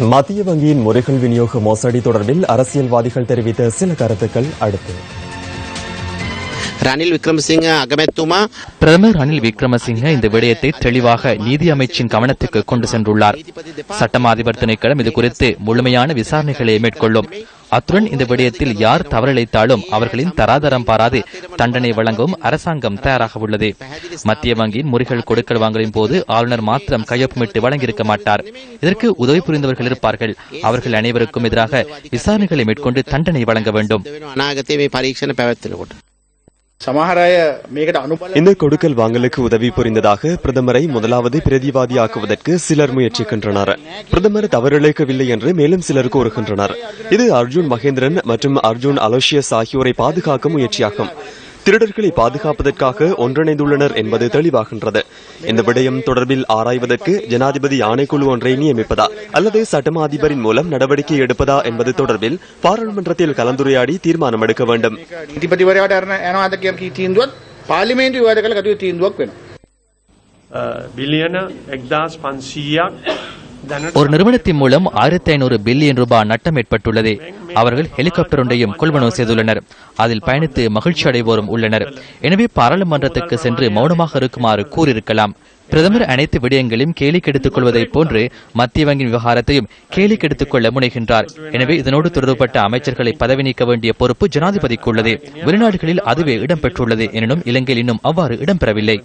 மத்திய வங்கியின் முறைகள் விநியோக மோசடி தொடர்பில் அரசியல்வாதிகள் தெரிவித்த சில கருத்துக்கள் அடுத்து. ரணில் விக்ரமசிங்க அகமெத்துமா பிரதமர் ரணில் விக்ரமசிங்க இந்த விடயத்தை தெளிவாக நீதி அமைச்சின் கவனத்துக்கு கொண்டு சென்றுள்ளார். சட்டம் அதிபர் திணைக்களம் இது குறித்து முழுமையான விசாரணைகளை மேற்கொள்ளும். அத்துடன் இந்த விடயத்தில் யார் தவறிழைத்தாலும் அவர்களின் தராதரம் பாராது தண்டனை வழங்கவும் அரசாங்கம் தயாராக உள்ளது. மத்திய வங்கியின் முறைகள் கொடுக்கல் வாங்கலின் போது ஆளுநர் மாத்திரம் கையொப்பமிட்டு வழங்கியிருக்க மாட்டார். இதற்கு உதவி புரிந்தவர்கள் இருப்பார்கள். அவர்கள் அனைவருக்கும் எதிராக விசாரணைகளை மேற்கொண்டு தண்டனை வழங்க வேண்டும். இந்த கொடுக்கல் வாங்கலுக்கு உதவி புரிந்ததாக பிரதமரை முதலாவது பிரதிவாதியாக்குவதற்கு சிலர் முயற்சிக்கின்றனர். பிரதமர் தவறிழைக்கவில்லை என்று மேலும் சிலர் கூறுகின்றனர். இது அர்ஜுன் மகேந்திரன் மற்றும் அர்ஜுன் அலோஷியஸ் ஆகியோரை பாதுகாக்கும் முயற்சியாகும். திருடர்களை பாதுகாப்பதற்காக ஒன்றிணைந்துள்ளனர் என்பது தெளிவாகின்றது இந்த விடயம் தொடர்பில் ஆராய்வதற்கு ஜனாதிபதி ஆணைக்குழு ஒன்றை நியமிப்பதா அல்லது சட்டமா அதிபரின் மூலம் நடவடிக்கை எடுப்பதா என்பது தொடர்பில் பாராளுமன்றத்தில் கலந்துரையாடி தீர்மானம் எடுக்க வேண்டும் නීතිපතිවරයාට අරන යනවාද කිය කී තීන්දුවත් පාර්ලිමේන්තු විවාද කළ ගතු තීන්දුවක් වෙනවා. බිලියන එක්දස් පන්සීයක් දැනට ஒரு நிறுவனத்தின் மூலம் ஆயிரத்தி ஐநூறு பில்லியன் ரூபாய் நட்டம் ஏற்பட்டுள்ளது. அவர்கள் ஹெலிகாப்டர் ஒன்றையும் கொள்வனவு செய்துள்ளனர். அதில் பயணித்து மகிழ்ச்சி அடைவோரும் உள்ளனர். எனவே பாராளுமன்றத்துக்கு சென்று மௌனமாக இருக்குமாறு கூறியிருக்கலாம். பிரதமர் அனைத்து விடயங்களையும் கேலி கெடுத்துக் கொள்வதைப் போன்று மத்திய வங்கியின் விவகாரத்தையும் கேலி கெடுத்துக் கொள்ள முனைகின்றார். எனவே இதனோடு தொடர்புபட்ட அமைச்சர்களை பதவி நீக்க வேண்டிய பொறுப்பு ஜனாதிபதிக்கு உள்ளது வெளிநாடுகளில் அதுவே இடம்பெற்றுள்ளது. எனினும் இலங்கையில் இன்னும் அவ்வாறு இடம்பெறவில்லை.